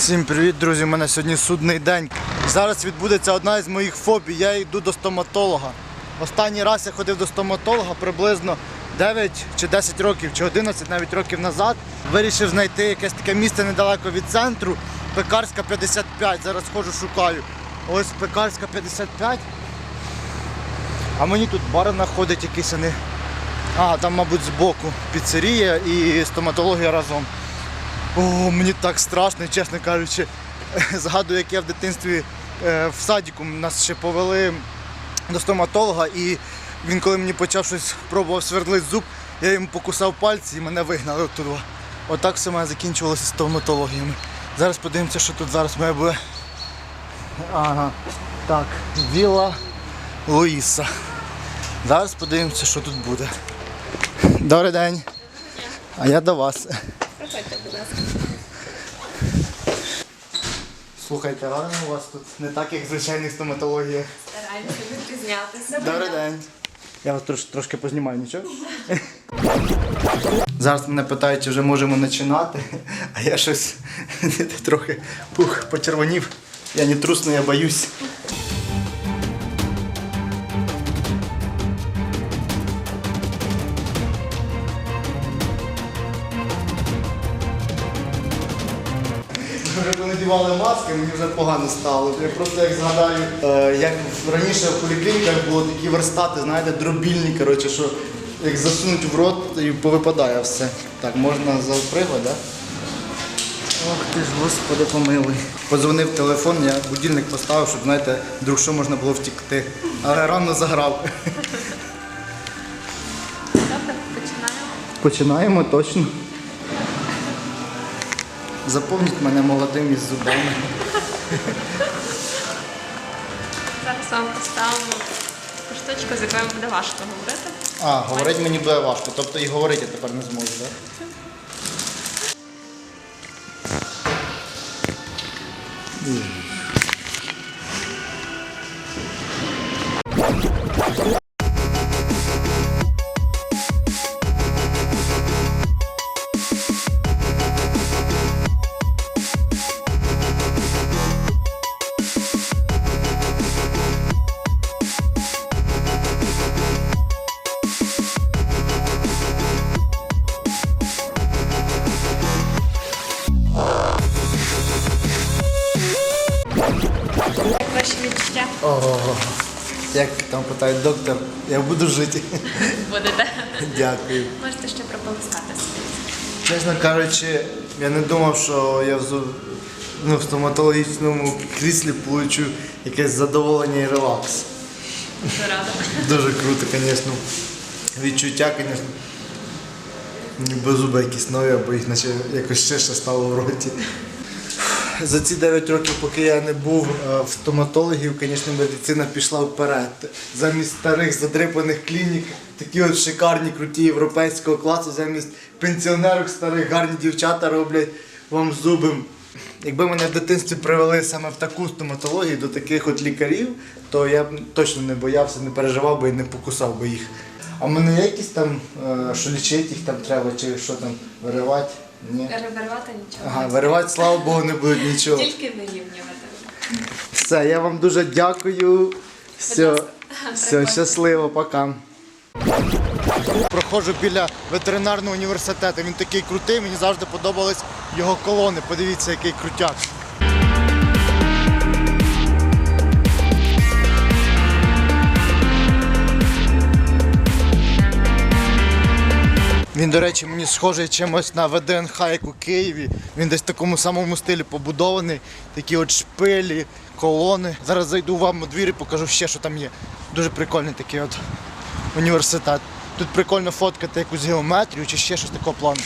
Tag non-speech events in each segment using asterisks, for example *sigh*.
Всім привіт, друзі! У мене сьогодні судний день. Зараз відбудеться одна із моїх фобій. Я йду до стоматолога. Останній раз я ходив до стоматолога приблизно 9 чи 10 років, чи 11 навіть років назад. Вирішив знайти якесь таке місце недалеко від центру. Пекарська 55. Зараз ходжу, шукаю. Ось Пекарська 55. А мені тут бар знаходить якийсь, а. Там, мабуть, збоку піцерія і стоматологія разом. О, мені так страшно, чесно кажучи. *laughs* Згадую, як я в дитинстві е, в садіку нас ще повели до стоматолога, і він, коли мені почав щось пробував свердлити зуб, я йому покусав пальці і мене вигнали оттуда. Отак все мене закінчувалося з стоматологіями. Зараз подивимося, що тут зараз має буде. Ага. Так, Віла Луїса. Зараз подивимося, що тут буде. Добрий день. А я до вас. Проходьте, будь ласка. Слухайте, гарно у вас тут не так, як в звичайних стоматологіях. Стараємося відрізнятися. Добрий день. Я вас трош, трошки познімаю, нічого? Зараз мене питають, чи вже можемо починати, а я щось *laughs* трохи пух, почервонів. Я не трусну, я боюсь. Вже понадівали маски, мені вже погано стало. Я просто як згадаю, е, як раніше в поліклініках було такі верстати, знаєте, дробільні, коротше, що як засунуть в рот і повипадає все. Так, можна запригати, так? Ох ти ж, господи, помилуй. Подзвонив телефон, я будильник поставив, щоб, знаєте, вдруг що можна було втікти. Але рано заграв. Добре, починаємо. Починаємо точно. Запомніть мене молодим із зубами. Зараз вам поставимо штучку, з якою буде важко говорити. А, говорити мені буде важко, тобто і говорити я тепер не зможу, так? Як там питають доктор, я буду жити. будете? Дякую. Можете ще прополоскати собі. Чесно кажучи, я не думав, що я в, ну, в стоматологічному кріслі получу якесь задоволення і релакс. Дуже рада. Дуже круто, звісно. Відчуття, звісно. Ніби зуби якісь нові, або їх наче якось ще ще стало в роті. За ці 9 років, поки я не був е, в стоматологів, звісно, медицина пішла вперед. Замість старих задрипаних клінік, такі от шикарні, круті європейського класу, замість пенсіонерок старих гарні дівчата роблять вам зуби. Якби мене в дитинстві привели саме в таку стоматологію до таких от лікарів, то я б точно не боявся, не переживав би і не покусав би їх. А в мене якісь там, е, що лічити їх там треба, чи що там виривати? Ні. Перебервати нічого. Ага, виривати, слава Богу, не будуть нічого. Тільки вирівнювати. Все, я вам дуже дякую. Все, все щасливо, пока. Проходжу біля ветеринарного університету. Він такий крутий, мені завжди подобались його колони. Подивіться, який крутяк. Він, до речі, мені схожий чимось на ВДНХ, як у Києві. Він десь в такому самому стилі побудований. Такі от шпилі, колони. Зараз зайду вам у двір і покажу ще, що там є. Дуже прикольний такий от університет. Тут прикольно фоткати якусь геометрію чи ще щось такого плану.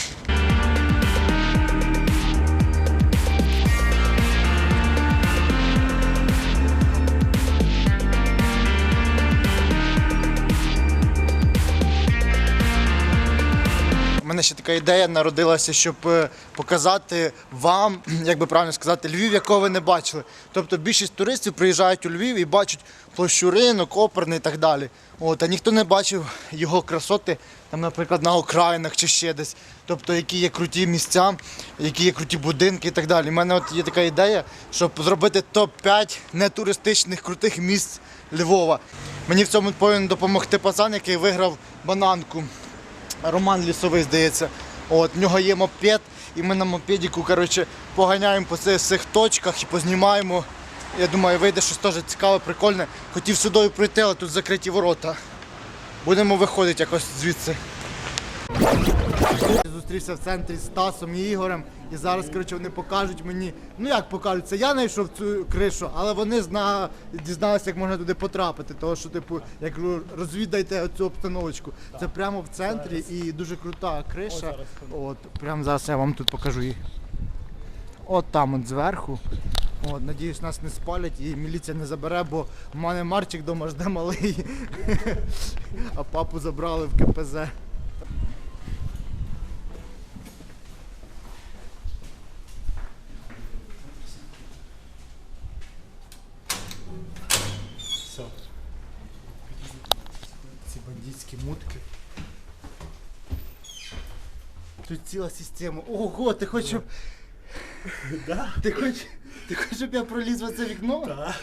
Ще така ідея народилася, щоб е, показати вам, *clears throat* як би правильно сказати, Львів, якого ви не бачили. Тобто більшість туристів приїжджають у Львів і бачать площу ринок, оперний і так далі. От, а ніхто не бачив його красоти, там, наприклад, на окраїнах чи ще десь. Тобто, які є круті місця, які є круті будинки і так далі. У мене от є така ідея, щоб зробити топ-5 нетуристичних крутих місць Львова. Мені в цьому повинен допомогти пацан, який виграв бананку. Роман Лісовий, здається. От, в нього є мопед, і ми на мопедіку коротше, поганяємо по цих точках і познімаємо. Я думаю, вийде щось теж цікаве, прикольне. Хотів сюди пройти, але тут закриті ворота. Будемо виходити якось звідси. Зустрівся в центрі з Стасом і Ігорем. І зараз, коротше, вони покажуть мені. Ну як покажуть, це я знайшов цю кришу, але вони зна... дізналися, як можна туди потрапити. Тому що, типу, як розвідайте цю обстановочку. Це прямо в центрі і дуже крута криша. От, прямо зараз я вам тут покажу її. От там от зверху. От, надіюсь, нас не спалять і міліція не забере, бо в мене Марчик вдома жде малий. *laughs* А папу забрали в КПЗ. Ці мутки. Тут ціла система. Ого, ти хочеш, щоб. Ти хочеш. Ти хочеш, щоб я проліз в це вікно? Так.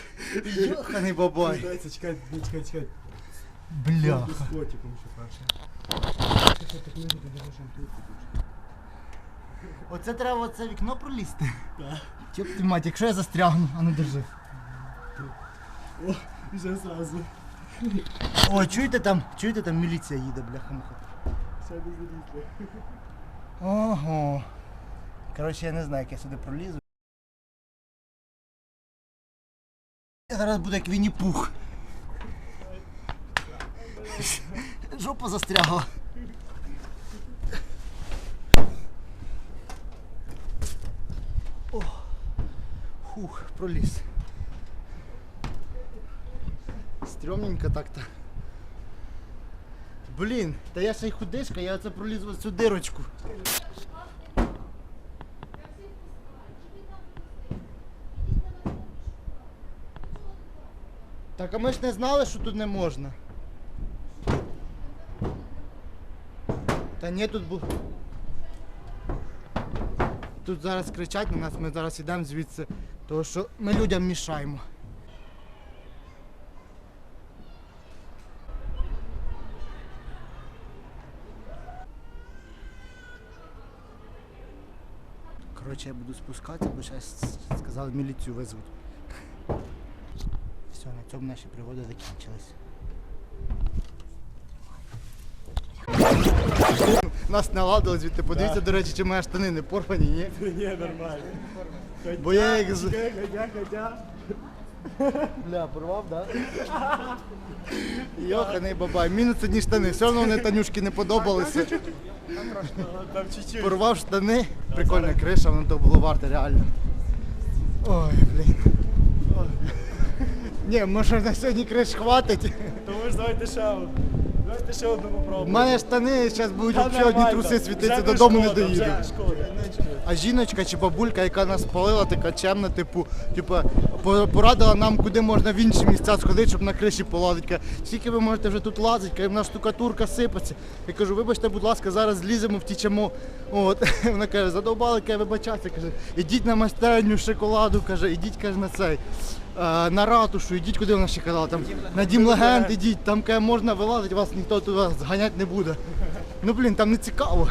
Йоханий бабай. Чекайте, ну, чекайте, чекайте. Бляха. З котиком ще краще. Оце треба в це вікно пролізти. Так. Тьоп ти мать, якщо я застрягну, а ну держи. О, вже зразу. О, чуєте там, чуєте там міліція їде, бляха муха. Ще не залізли. Ого. Коротше, я не знаю, як я сюди пролізу. Я зараз буду як Вінні Пух. Жопа застрягла. О, хух, проліз. Стрьомненько так-то. Блін, та я ще й худишка, я оце проліз в цю дирочку. Так, а ми ж не знали, що тут не можна. Та ні, тут був. Тут зараз кричать на нас, ми зараз йдемо звідси, тому що ми людям мішаємо. Коротше, я буду спускатися, бо зараз сказали міліцію визвуть. Все, на цьому наші пригоди закінчились. Нас наладили звідти, подивіться, до речі, чи мої штани не порвані, ні? Ні, нормально. Бо я їх з-. Бля, порвав, да? *laughs* Йоханий бабай, мінус одні штани, все одно вони Танюшки не подобалися. Порвав штани, прикольна криша, воно то було варте реально. Ой, блін. Ні, може на сьогодні криш хватить. Тому ж давайте ще одну. Давайте ще одну У мене штани зараз будуть ще одні труси світитися, додому не шкода, доїду. А жіночка чи бабулька, яка нас спалила, така чемна, типу, типу, порадила нам, куди можна в інші місця сходити, щоб на криші полазити. Скільки ви можете вже тут лазити, каже, в нас штукатурка сипеться. Я кажу, вибачте, будь ласка, зараз зліземо, втічемо. От. *laughs* Вона каже, задовбали, каже, вибачатися. Каже, ідіть на майстерню шоколаду, каже, ідіть каже, на цей. е, На ратушу, ідіть куди вона ще казала, там на дім легенд ідіть, там можна вилазити, вас ніхто туди зганяти не буде. Ну блін, там не цікаво.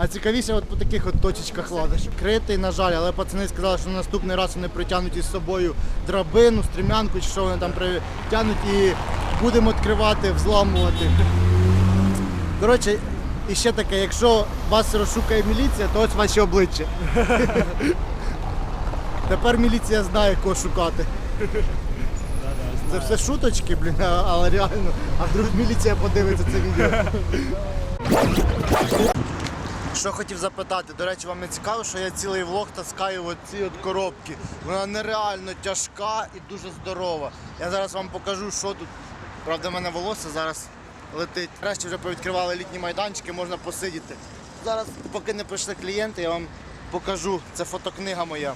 А цікавіше от по таких от точечках ладиш. Критий, на жаль, але пацани сказали, що наступний раз вони притягнуть із собою драбину, стрімянку чи що вони там притягнуть і будемо відкривати, взламувати. Коротше, і ще таке, якщо вас розшукає міліція, то ось ваші обличчя. Тепер міліція знає, кого шукати. Це все шуточки, блін, але реально. А вдруг міліція подивиться це відео. Що хотів запитати, до речі, вам не цікаво, що я цілий влог таскаю в ці от коробки. Вона нереально тяжка і дуже здорова. Я зараз вам покажу, що тут. Правда, в мене волосся зараз летить. Нарешті вже повідкривали літні майданчики, можна посидіти. зараз, поки не прийшли клієнти, я вам покажу. Це фотокнига моя.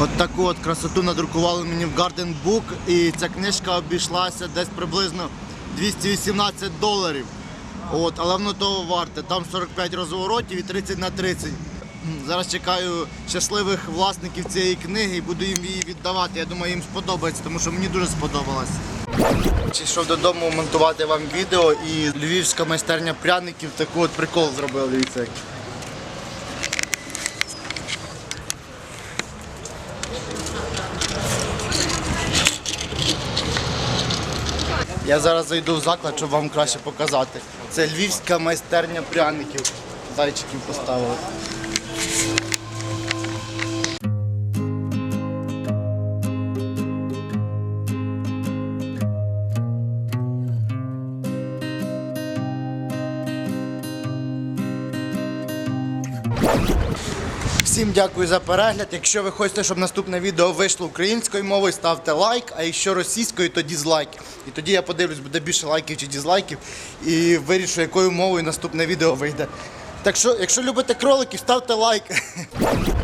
От таку от красоту надрукували мені в Garden Book, і ця книжка обійшлася десь приблизно 218 доларів. От, але воно того варте. Там 45 розворотів і 30 на 30. Зараз чекаю щасливих власників цієї книги і буду їм її віддавати. Я думаю, їм сподобається, тому що мені дуже сподобалось. Чи йшов додому монтувати вам відео і львівська майстерня пряників таку от прикол зробила дивіться. Я зараз зайду в заклад, щоб вам краще показати. Це львівська майстерня пряників. Зайчиків поставили. Дякую за перегляд. Якщо ви хочете, щоб наступне відео вийшло українською мовою, ставте лайк, а якщо російською, то дізлайк. І тоді я подивлюсь, буде більше лайків чи дізлайків, і вирішу, якою мовою наступне відео вийде. Так що, якщо любите кроликів, ставте лайк. *laughs*